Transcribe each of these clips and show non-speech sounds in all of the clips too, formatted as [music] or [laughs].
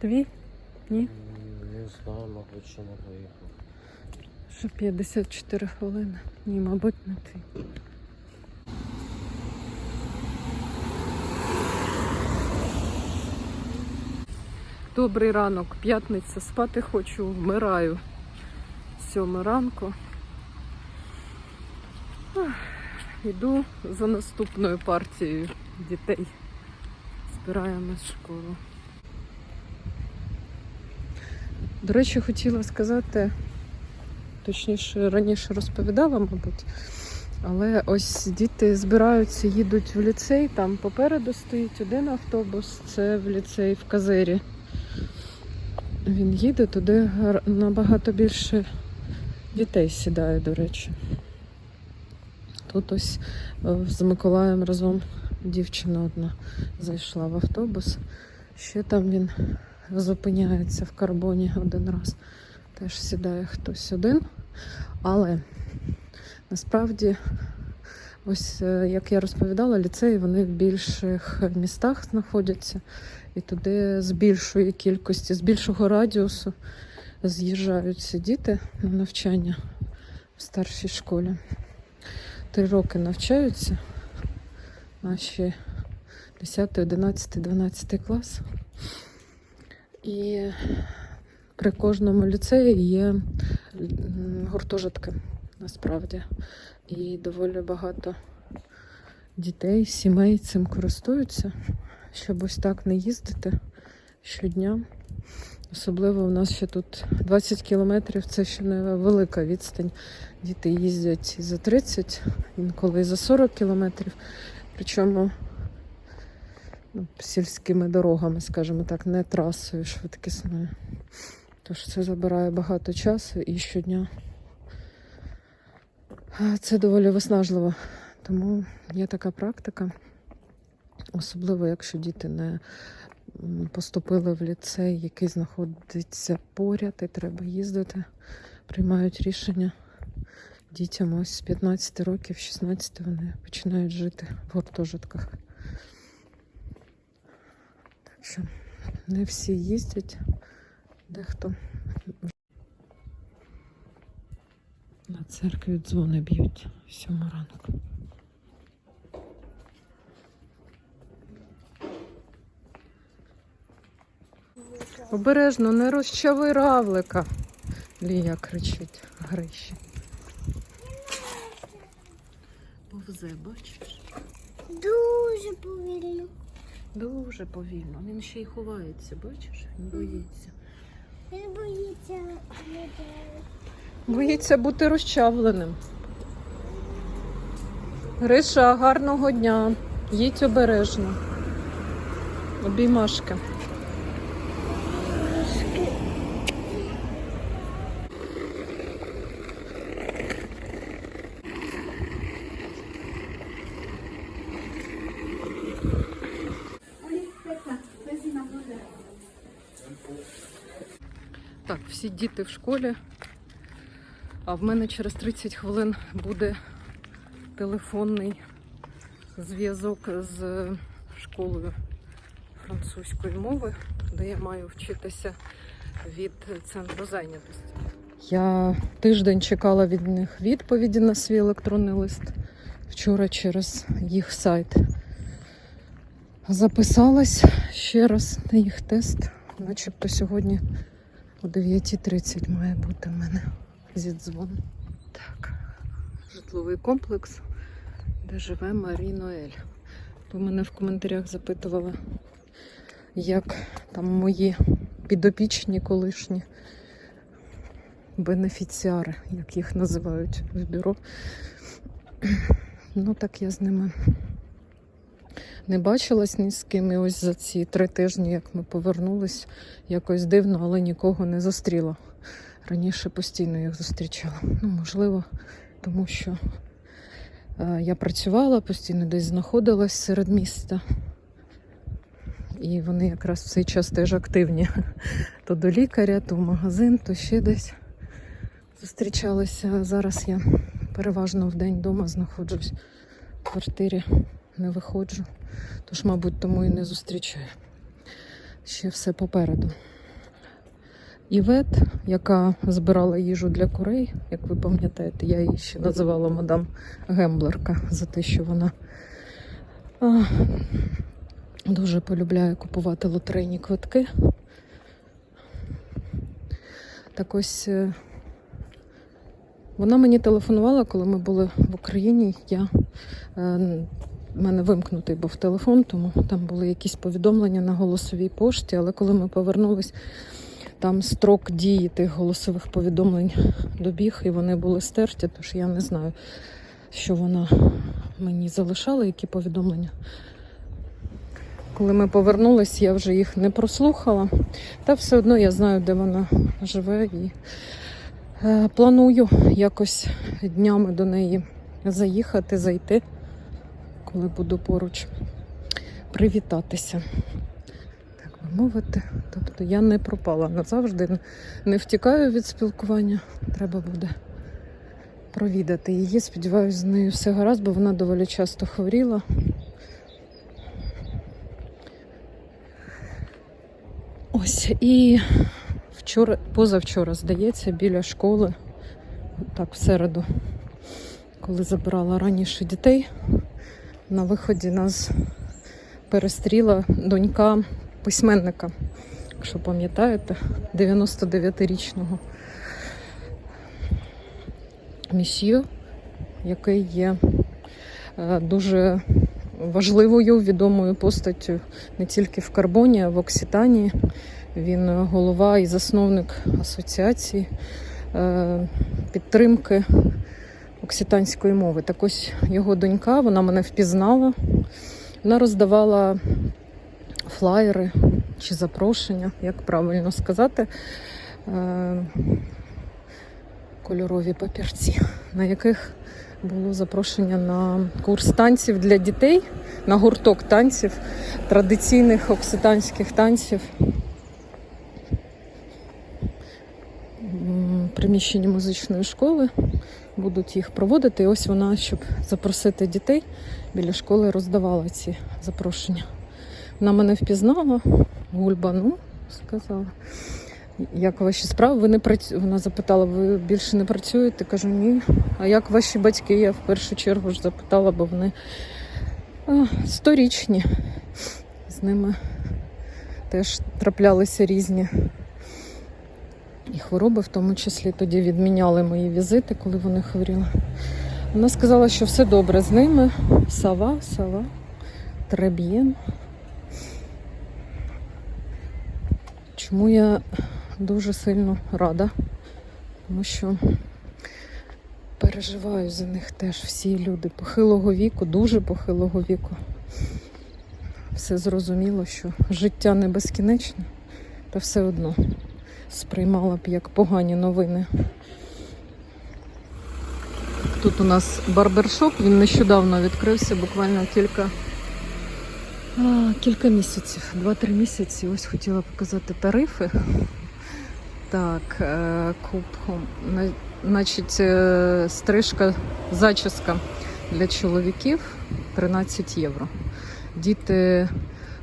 Твій? Ні? Не знаю, мабуть, що не поїхав. Ще 54 хвилини. Ні, мабуть, не твій. Добрий ранок, п'ятниця. Спати хочу, вмираю. Сьома ранку. Іду за наступною партією дітей. Збираємо з школи. До речі, хотіла сказати, точніше, раніше розповідала, мабуть. Але ось діти збираються, їдуть в ліцей, там попереду стоїть один автобус, це в ліцей в Казері. Він їде туди набагато більше дітей сідає, до речі. Тут ось е, з Миколаєм разом дівчина одна зайшла в автобус. Ще там він зупиняється в карбоні один раз. Теж сідає хтось один. Але насправді, ось е, як я розповідала, ліцеї вони в більших містах знаходяться, і туди з більшої кількості, з більшого радіусу з'їжджаються діти на навчання в старшій школі. Три роки навчаються наші 10, 11, 12 клас. І при кожному ліцеї є гуртожитки насправді. І доволі багато дітей, сімей цим користуються, щоб ось так не їздити щодня. Особливо у нас ще тут 20 кілометрів це ще не велика відстань. Діти їздять за 30, інколи за 40 кілометрів. Причому сільськими дорогами, скажімо так, не трасою швидкісною. Тож це забирає багато часу і щодня. Це доволі виснажливо. Тому є така практика, особливо якщо діти не поступили в ліцей, який знаходиться поряд, і треба їздити, приймають рішення. Дітям ось з 15 років, 16 вони починають жити в гуртожитках. Що не всі їздять, дехто на церкві дзвони б'ють сьому ранку. Обережно, не розчави равлика. Лія кричить Гриші. Повзе, бачиш? Дуже повільно. Дуже повільно. Він ще й ховається, бачиш? Він боїться. Він боїться людей. Боїться бути розчавленим. Гриша, гарного дня. Їдь обережно. Обіймашки. Так, всі діти в школі. А в мене через 30 хвилин буде телефонний зв'язок з школою французької мови, де я маю вчитися від центру зайнятості. Я тиждень чекала від них відповіді на свій електронний лист. Вчора через їх сайт записалась ще раз на їх тест. Начебто сьогодні о 9.30 має бути в мене зідзвон. Так, житловий комплекс, де живе Марі Ноель. Ви мене в коментарях запитували, як там мої підопічні колишні бенефіціари, як їх називають в бюро. Ну так я з ними не бачилась ні з ким. І ось за ці три тижні, як ми повернулись, якось дивно, але нікого не зустріла. Раніше постійно їх зустрічала. Ну, можливо, тому що е, я працювала, постійно десь знаходилась серед міста. І вони якраз в цей час теж активні. [laughs] То до лікаря, то в магазин, то ще десь зустрічалися. Зараз я переважно в день вдома знаходжусь в квартирі, не виходжу. Тож, мабуть, тому і не зустрічаю. Ще все попереду. Івет, яка збирала їжу для курей, як ви пам'ятаєте, я її ще називала мадам Гемблерка за те, що вона а, дуже полюбляє купувати лотерейні квитки. Так ось е, вона мені телефонувала, коли ми були в Україні. Я е, в мене вимкнутий був телефон, тому там були якісь повідомлення на голосовій пошті. Але коли ми повернулись, там строк дії тих голосових повідомлень добіг, і вони були стерті, тож я не знаю, що вона мені залишала, які повідомлення. Коли ми повернулись, я вже їх не прослухала. Та все одно я знаю, де вона живе, і е, планую якось днями до неї заїхати, зайти, коли буду поруч, привітатися. Так би мовити. Тобто я не пропала назавжди, не втікаю від спілкування. Треба буде провідати її. Сподіваюся, з нею все гаразд, бо вона доволі часто хворіла. Ось і вчора, позавчора, здається, біля школи, так, в середу, коли забирала раніше дітей, на виході нас перестріла донька письменника, якщо пам'ятаєте, 99-річного місьє, який є е, дуже важливою відомою постаттю не тільки в Карбоні, а в Окситанії. Він голова і засновник асоціації е, підтримки окситанської мови. Так ось його донька, вона мене впізнала. Вона роздавала флаєри чи запрошення, як правильно сказати, е, кольорові папірці, на яких було запрошення на курс танців для дітей, на гурток танців, традиційних окситанських танців. Приміщенні музичної школи будуть їх проводити. І ось вона, щоб запросити дітей біля школи, роздавала ці запрошення. Вона мене впізнала, Гульба, ну, сказала. Як ваші справи? Ви не працю... Вона запитала, ви більше не працюєте? Кажу, ні. А як ваші батьки? Я в першу чергу ж запитала, бо вони сторічні. З ними теж траплялися різні і хвороби, в тому числі тоді відміняли мої візити, коли вони хворіли. Вона сказала, що все добре з ними. Сава, сава, треб'єн. Чому я дуже сильно рада, тому що переживаю за них теж всі люди похилого віку, дуже похилого віку. Все зрозуміло, що життя не безкінечне, та все одно сприймала б як погані новини. Тут у нас барбершоп, він нещодавно відкрився, буквально кілька а, Кілька місяців, 2-3 місяці. Ось хотіла показати тарифи. Так, е, куб, на- значить, е, стрижка, зачіска для чоловіків 13 євро. Діти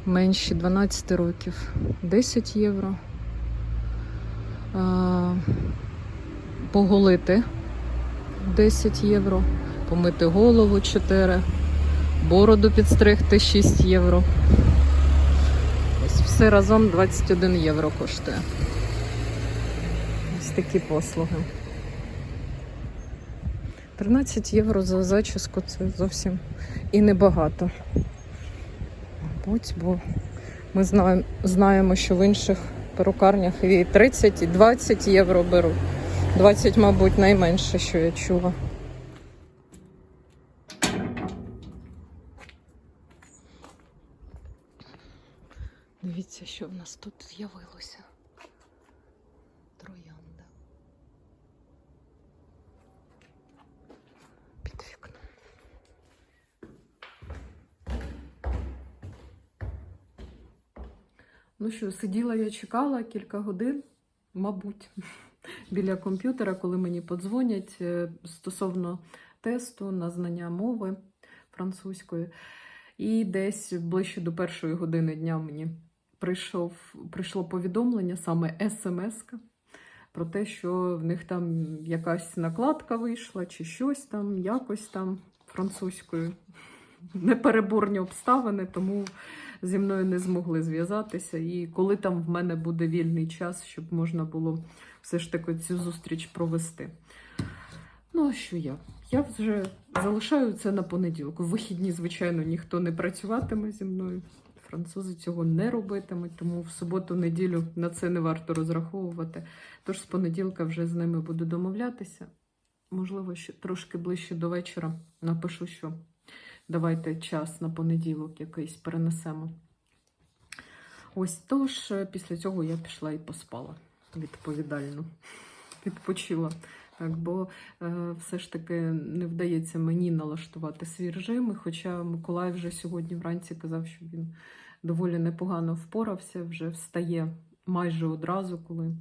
менші 12 років 10 євро. А, Поголити 10 євро, помити голову 4 бороду підстригти 6 євро. Ось все разом 21 євро коштує. Ось такі послуги. 13 євро за зачіску це зовсім і небагато. Мабуть, бо ми знаємо, що в інших перукарнях і 30, і 20 євро беру. 20, мабуть, найменше, що я чула. Дивіться, що в нас тут з'явилося. Ну що, сиділа я чекала кілька годин, мабуть, [laughs] біля комп'ютера, коли мені подзвонять е, стосовно тесту на знання мови французької. І десь ближче до першої години дня мені прийшов, прийшло повідомлення, саме смс про те, що в них там якась накладка вийшла, чи щось там, якось там французькою. [laughs] Непереборні обставини, тому зі мною не змогли зв'язатися. І коли там в мене буде вільний час, щоб можна було все ж таки цю зустріч провести. Ну, а що я? Я вже залишаю це на понеділку. В вихідні, звичайно, ніхто не працюватиме зі мною. Французи цього не робитимуть, тому в суботу-неділю на це не варто розраховувати. Тож з понеділка вже з ними буду домовлятися. Можливо, ще трошки ближче до вечора напишу, що давайте час на понеділок якийсь перенесемо. Ось тож, е, після цього я пішла і поспала відповідально. Відпочила. Так, бо е, все ж таки не вдається мені налаштувати свій режим. Хоча Миколай вже сьогодні вранці казав, що він доволі непогано впорався, вже встає майже одразу, коли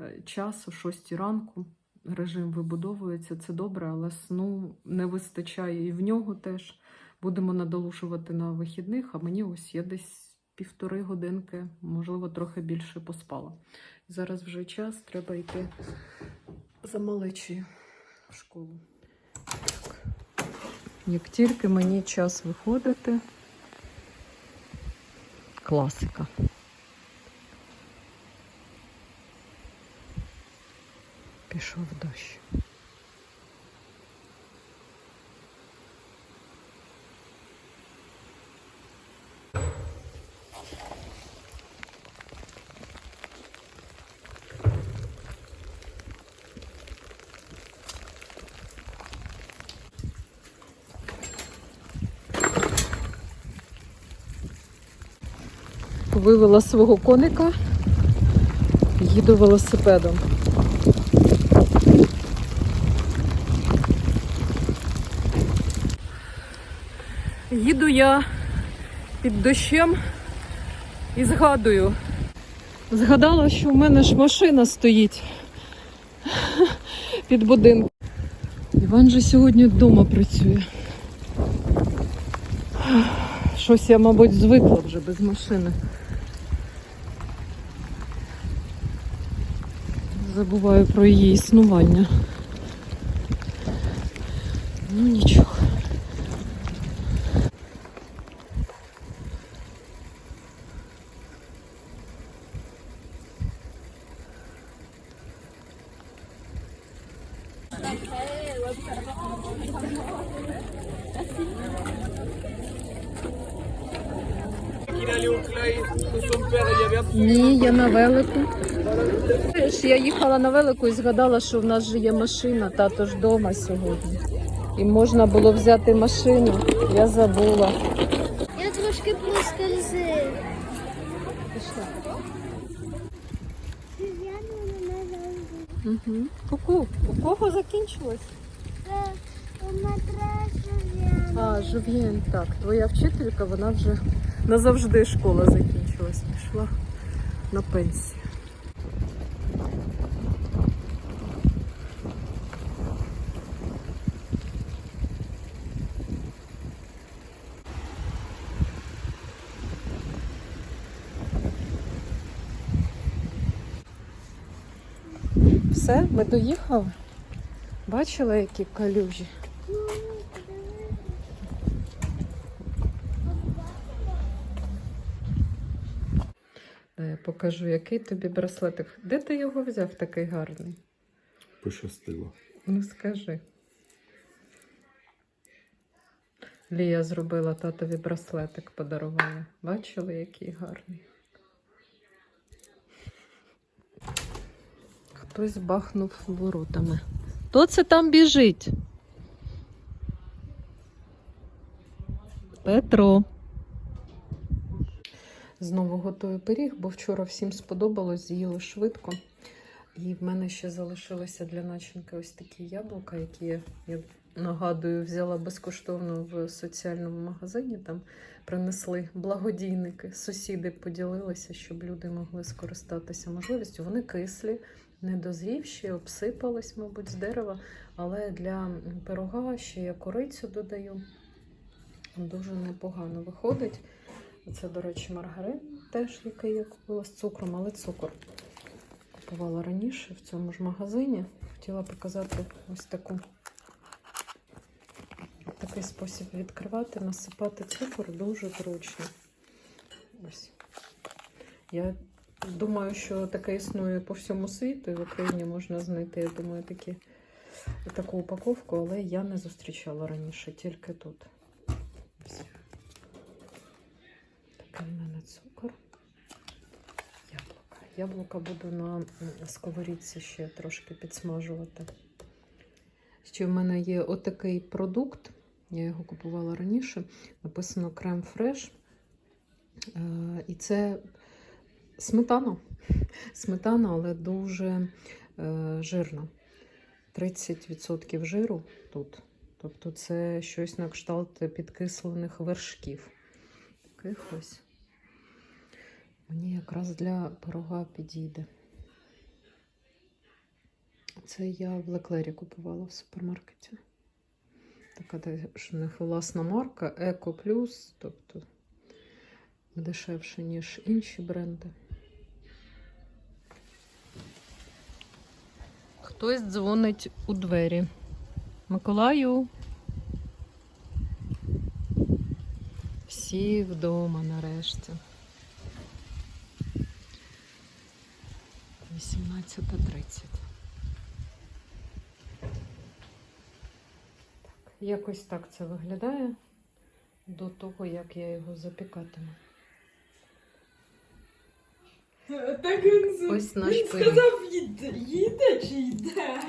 е, час о 6 ранку. Режим вибудовується, це добре, але сну не вистачає і в нього теж. Будемо надолушувати на вихідних, а мені ось я десь півтори годинки, можливо, трохи більше поспала. Зараз вже час, треба йти за малечі в школу. Як тільки мені час виходити, класика. Пішов дощ. Вивела свого коника, їду велосипедом. Їду я під дощем і згадую. Згадала, що в мене ж машина стоїть під будинком. Іван же сьогодні вдома працює. Щось я, мабуть, звикла вже без машини. Забуваю про її існування. Ну нічого. Ні, я на велику. Їхала на велику і згадала, що в нас же є машина, тато ж вдома сьогодні. І можна було взяти машину. Я забула. Я трошки проскользив. Пішла. Угу. Ку-ку, у кого закінчилось? Я. А, Жув'єн, так. Твоя вчителька, вона вже назавжди школа закінчилась. Пішла на пенсію. Все, ми доїхали. Бачила, які калюжі? Да, я покажу, який тобі браслетик. Де ти його взяв такий гарний? Пощастило. Ну скажи. Лія зробила татові браслетик, подарувала. Бачили, який гарний. Хтось бахнув воротами. Хто це там біжить? Петро. Знову готую пиріг, бо вчора всім сподобалось, з'їли швидко. І в мене ще залишилися для начинки ось такі яблука, які я, я нагадую, взяла безкоштовно в соціальному магазині. Там принесли благодійники. Сусіди поділилися, щоб люди могли скористатися можливістю. Вони кислі, недозрівші, обсипались, мабуть, з дерева. Але для пирога ще я корицю додаю. Дуже непогано виходить. Це, до речі, маргарин. теж, який я купила з цукром, але цукор купувала раніше в цьому ж магазині. Хотіла показати ось таку такий спосіб відкривати, насипати цукор дуже зручно. Ось. Я думаю, що таке існує по всьому світу, і в Україні можна знайти, я думаю, такі, таку упаковку, але я не зустрічала раніше, тільки тут. Ось. Такий в мене цукор. Яблука. Яблука буду на сковорідці ще трошки підсмажувати. Ще в мене є отакий продукт. Я його купувала раніше. Написано крем фреш. Е, І це сметана. Сметана, але дуже е, жирна. 30% жиру тут. Тобто це щось на кшталт підкислених вершків. Таких ось. Мені якраз для пирога підійде. Це я в Леклері купувала в супермаркеті. Така теж не власна марка, Еко Плюс, тобто дешевше, ніж інші бренди. Хтось дзвонить у двері. Миколаю. Всі вдома нарешті. 18.30. Так, якось так це виглядає до того, як я його запікатиму. Так він, Ось наш він пиріг. сказав, їде, їде чи йде?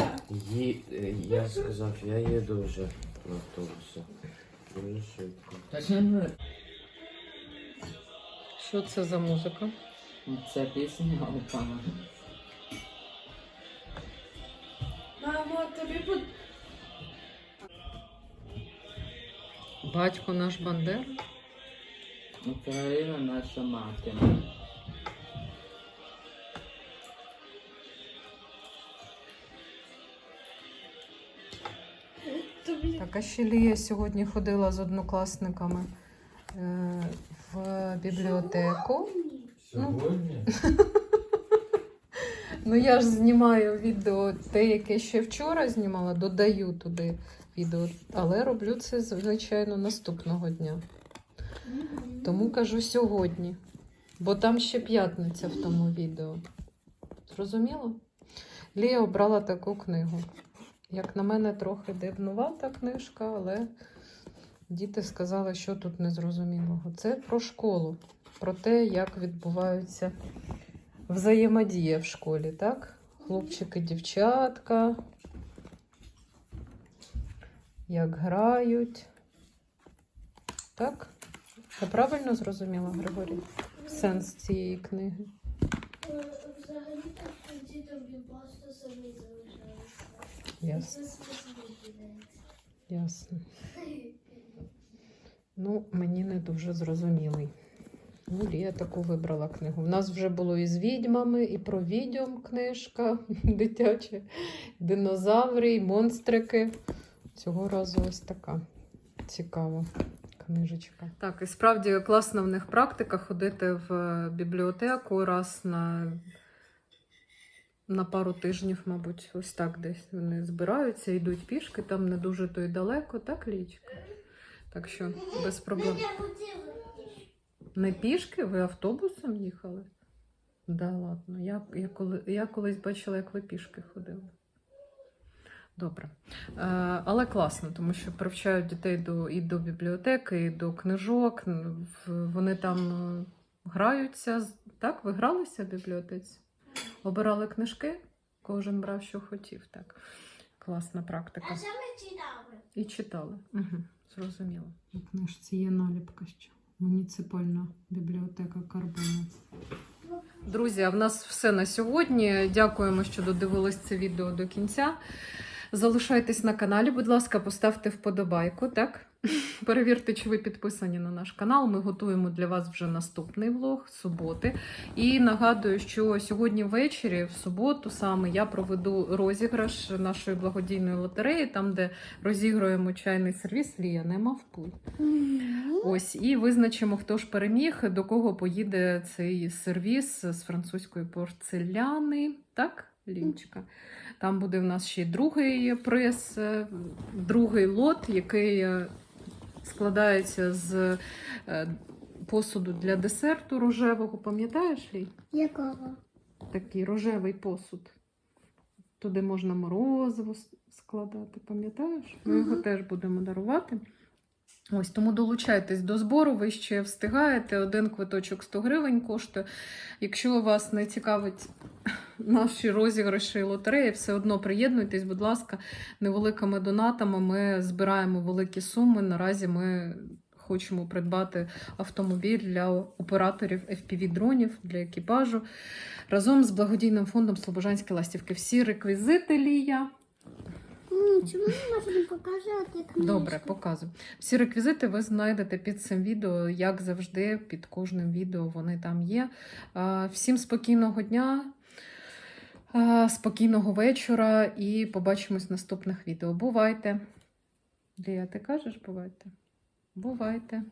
Ї... е, Я сказав, я їду вже на автобусі. Дуже швидко. Та ж не Що це за музика? це пісня упала. Мамо, тобі под... Батько наш Бандера? Україна наша мати. Ще Лія сьогодні ходила з однокласниками е, в бібліотеку. Сьогодні? [laughs] Ну, я ж знімаю відео, те, яке ще вчора знімала, додаю туди відео, але роблю це, звичайно, наступного дня. Тому кажу сьогодні, бо там ще п'ятниця в тому відео. Зрозуміло? Лія обрала таку книгу. Як на мене, трохи дивнувата книжка, але діти сказали, що тут незрозумілого. Це про школу, про те, як відбуваються взаємодія в школі, так? Хлопчики, дівчатка, як грають. Так? Я правильно зрозуміла, Григорій? Сенс цієї книги. взагалі так тобі просто самі. Ясно. Ясно. Ну, мені не дуже зрозумілий. Ну, Лія таку вибрала книгу. У нас вже було і з відьмами, і про відьом книжка [laughs] дитяча, динозаври, і монстрики. Цього разу ось така цікава книжечка. Так, і справді класна в них практика ходити в бібліотеку раз на, на пару тижнів, мабуть, ось так десь вони збираються, йдуть пішки, там не дуже то й далеко, так, Лічка? Так що без проблем. Не пішки? Ви автобусом їхали? Да, ладно. Я, я, коли, я колись бачила, як ви пішки ходили. Добре. Е, але класно, тому що привчають дітей до, і до бібліотеки, і до книжок. Вони там е, граються. Так, ви гралися в бібліотеці? Обирали книжки, кожен брав, що хотів. Так. Класна практика. А що ми читали? І читали. Угу, зрозуміло. У книжці є наліпка ще. Муніципальна бібліотека Карбону. Друзі, а в нас все на сьогодні. Дякуємо, що додивились це відео до кінця. Залишайтесь на каналі, будь ласка, поставте вподобайку, так? [laughs] Перевірте, чи ви підписані на наш канал. Ми готуємо для вас вже наступний влог суботи. І нагадую, що сьогодні ввечері, в суботу, саме я проведу розіграш нашої благодійної лотереї, там, де розігруємо чайний сервіс. Лія не мав пуль. Ось і визначимо, хто ж переміг, до кого поїде цей сервіс з французької порцеляни. Так, Лінчика? Там буде в нас ще й другий приз, е, другий лот, який е, складається з е, посуду для десерту рожевого. Пам'ятаєш Лій? Якого? Такий рожевий посуд. Туди можна морозиво складати, пам'ятаєш? Ми його теж будемо дарувати. Ось тому долучайтесь до збору, ви ще встигаєте. Один квиточок 100 гривень коштує. Якщо вас не цікавить наші розіграші і лотереї, все одно приєднуйтесь, будь ласка, невеликими донатами. Ми збираємо великі суми. Наразі ми хочемо придбати автомобіль для операторів FPV-дронів для екіпажу разом з благодійним фондом Слобожанські ластівки. Всі реквізити Лія. Чому не можемо показати книжку? Добре, показую. Всі реквізити ви знайдете під цим відео, як завжди, під кожним відео вони там є. Всім спокійного дня, спокійного вечора і побачимось в наступних відео. Бувайте! Лія, ти кажеш бувайте? Бувайте!